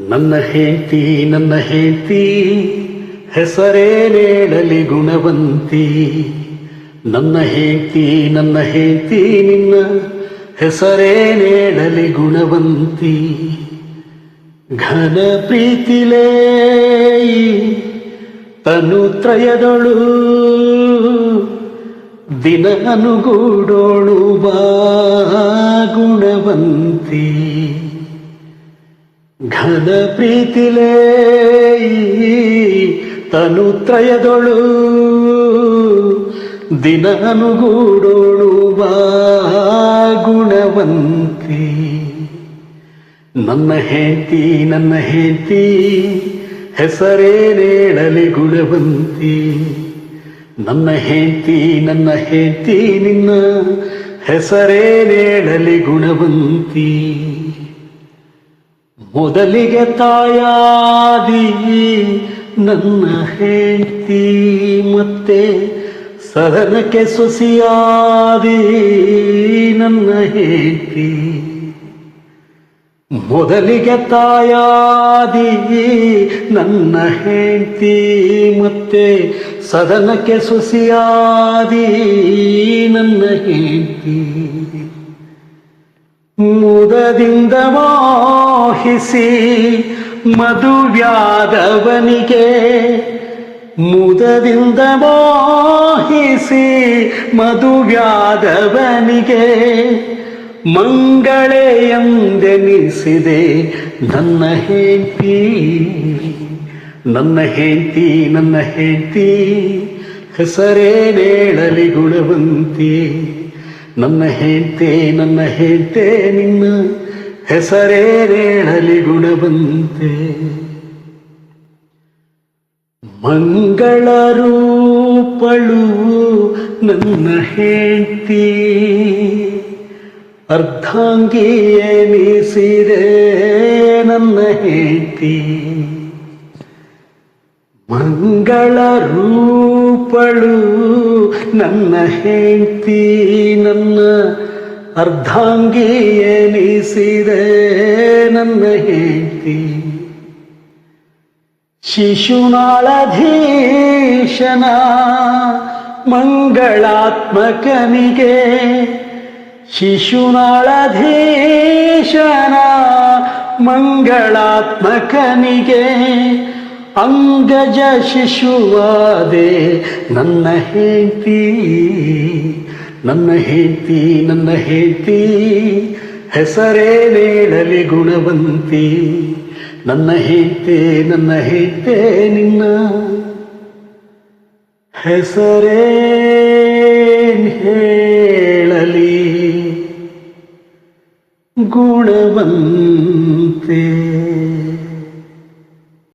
ನನ್ನ ಹೆಂಡತಿ ನನ್ನ ಹೆಂಡತಿ ಹೆಸರೇನೇಳಲಿ ಗುಣವಂತಿ. ನನ್ನ ಹೆಂಡತಿ ನನ್ನ ಹೆಂಡತಿ, ನಿನ್ನ ಹೆಸರೇನೇಳಲಿ ಗುಣವಂತಿ. ಘನ ಪ್ರೀತಿಲೇ ತನುತ್ರಯದಳು ದಿನ ಅನುಗೂಡೋಳು ಬಾ ಗುಣವಂತಿ. ಘನ ಪ್ರೀತಿಲೇ ಈ ತನು ತ್ರಯದೊಳು ದಿನ ಅನುಗೂಡೋಳು ಬಾ ಗುಣವಂತಿ. ನನ್ನ ಹೇತಿ ನನ್ನ ಹೆಂಡತಿ ಹೆಸರೇನೇಳಲಿ ಗುಣವಂತಿ. ನನ್ನ ಹೇತಿ ನನ್ನ ಹೇತಿ ನಿನ್ನ ಹೆಸರೇನೇಳಲಿ ಗುಣವಂತಿ. ಮೊದಲಿಗೆ ತಾಯಾದಿ, ನನ್ನ ಹೆಂಡತಿ ಮತ್ತೆ ಸದನಕ್ಕೆ ಸೊಸಿಯಾದಿ, ನನ್ನ ಹೆಂಡತಿ. ಮೊದಲಿಗೆ ತಾಯಾದಿ, ನನ್ನ ಹೆಂಡತಿ ಮತ್ತೆ ಸದನಕ್ಕೆ ಸೊಸಿಯಾದಿ, ನನ್ನ ಹೆಂಡತಿ. ಮುದದಿಂದ ಮೋಹಿಸಿ ಮಧುವ್ಯಾದವನಿಗೆ ಮುದದಿಂದ ಮೋಹಿಸಿ ಮಧುವ್ಯಾದವನಿಗೆ ಮಂಗಳೆ ಎಂದೆನಿಸಿದೆ ನನ್ನ ಹೆಂಡತಿ ನನ್ನ ಹೆಂಡತಿ ನನ್ನ ಹೆಂಡತಿ, ಹೆಸರೇನೇಳಲಿ ಗುಣವಂತಿ. ನನ್ನ ಹೆಂಡತಿ ನನ್ನ ಹೆಂಡತಿ, ನಿನ್ನ ಹೆಸರೇನೇಳಲಿ ಗುಣವಂತೆ. ಮಂಗಳ ರೂಪಳು ನನ್ನ ಹೆಂಡತಿ, ಅರ್ಧಾಂಗಿಯೇ ಮೀಸಿದೆ ನನ್ನ ಹೆಂಡತಿ. ಮಂಗಳ ರೂಪಳು ನನ್ನ ಹೆಂಡತಿ ನನ್ನ ಅರ್ಧಾಂಗಿ ಎನಿಸಿದೆ ನನ್ನ ಹೆಂಡತಿ. ಶಿಶುನಾಳಧೀಶನ ಮಂಗಳಾತ್ಮಕನಿಗೆ ಶಿಶುನಾಳಧೀಶನ ಮಂಗಳಾತ್ಮಕನಿಗೆ ಅಂಗಜ ಶಿಶುವಾದೆ, ನನ್ನ ಹೆಂಡತಿ ನನ್ನ ಹೆಂಡತಿ ನನ್ನ ಹೆಂಡತಿ ಹೆಸರೇನೇಳಲಿ ಗುಣವಂತಿ, ನನ್ನ ಹೆಂಡತಿ ನನ್ನ ಹೆಂಡತಿ ನಿನ್ನ ಹೆಸರೇನ್ ಹೇಳಲಿ ಗುಣವಂತೆ.